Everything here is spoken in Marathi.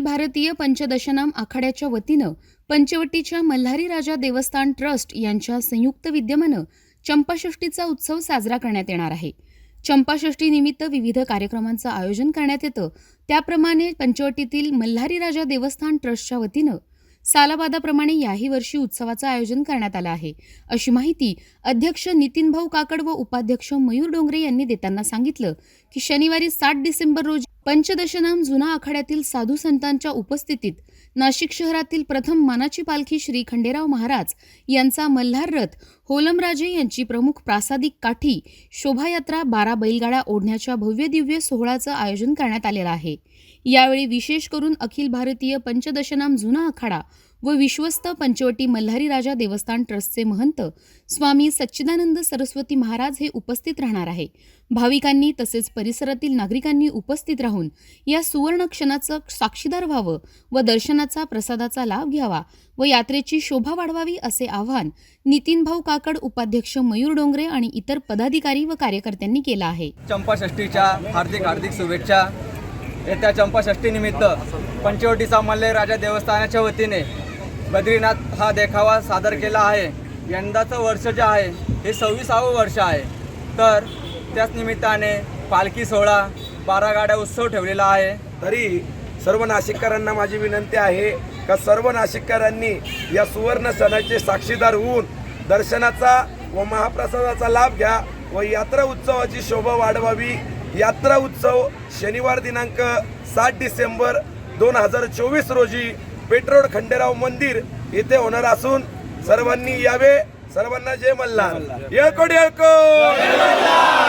भारतीय पंचदशनाम आखाड्याच्या वतीनं पंचवटीच्या मल्हारी राजा देवस्थान ट्रस्ट यांच्या संयुक्त विद्यमानं चंपाषष्ठीचा उत्सव साजरा करण्यात येणार आहे. चंपाषष्ठी निमित्त विविध कार्यक्रमांचं आयोजन करण्यात येतं. त्याप्रमाणे पंचवटीतील मल्हारी राजा देवस्थान ट्रस्टच्या वतीनं सालाबादाप्रमाणे याही वर्षी उत्सवाचं आयोजन करण्यात आलं आहे. अशी माहिती अध्यक्ष नितीन भाऊ काकड व उपाध्यक्ष मयूर डोंगरे यांनी देताना सांगितलं की शनिवारी सात डिसेंबर रोजी पंचदशनाम जुना आखाड्यातील साधू संतांच्या उपस्थितीत नाशिक शहरातील प्रथम मानाची पालखी श्री खंडेराव महाराज यांचा मल्हार रथ होलमराजे यांची प्रमुख प्रासादिक काठी शोभायात्रा बारा बैलगाड्या ओढण्याच्या भव्य दिव्य सोहळ्याचं आयोजन करण्यात आलेलं आहे. यावेळी विशेष करून अखिल भारतीय पंचदशनाम जुना आखाडा व विश्वस्त पंचवटी मल्हारी राजा देवस्थान ट्रस्टचे महंत स्वामी सच्चिदानंद सरस्वती महाराज हे उपस्थित राहणार आहे. भाविकांनी तसेच परिसरातील नागरिकांनी उपस्थित राहून या सुवर्ण क्षणाचं साक्षीदार व्हावं व दर्शनाचा प्रसादाचा लाभ घ्यावा व यात्रेची शोभा वाढवावी असे आवाहन नितीन भाऊ काकड उपाध्यक्ष मयूर डोंगरे आणि इतर पदाधिकारी व कार्यकर्त्यांनी केलं आहे. चंपाषष्ठीच्या हार्दिक हार्दिक शुभेच्छा. येत्या चंपाषष्ठीनिमित्त पंचवटीचा मल्ले राजा देवस्थानाच्या वतीने बद्रीनाथ हा देखावा सादर केला आहे. यंदाचं वर्ष जे आहे हे सव्वीसावं वर्ष आहे. तर त्याच निमित्ताने पालखी सोहळा बारा गाड्या उत्सव ठेवलेला आहे. तरी सर्व नाशिककरांना माझी विनंती आहे का सर्व नाशिककरांनी या सुवर्ण सणाचे साक्षीदार होऊन दर्शनाचा व महाप्रसादाचा लाभ घ्या व यात्रा उत्सवाची शोभा वाढवावी. यात्रा उत्सव शनिवार दिनांक सात डिसेंबर दोन हजार चोवीस रोजी पेट्रोल खंडेराव मंदिर येथे होणार असून सर्वांनी यावे. सर्वांना जय मल्हार. येळकोट येळकोट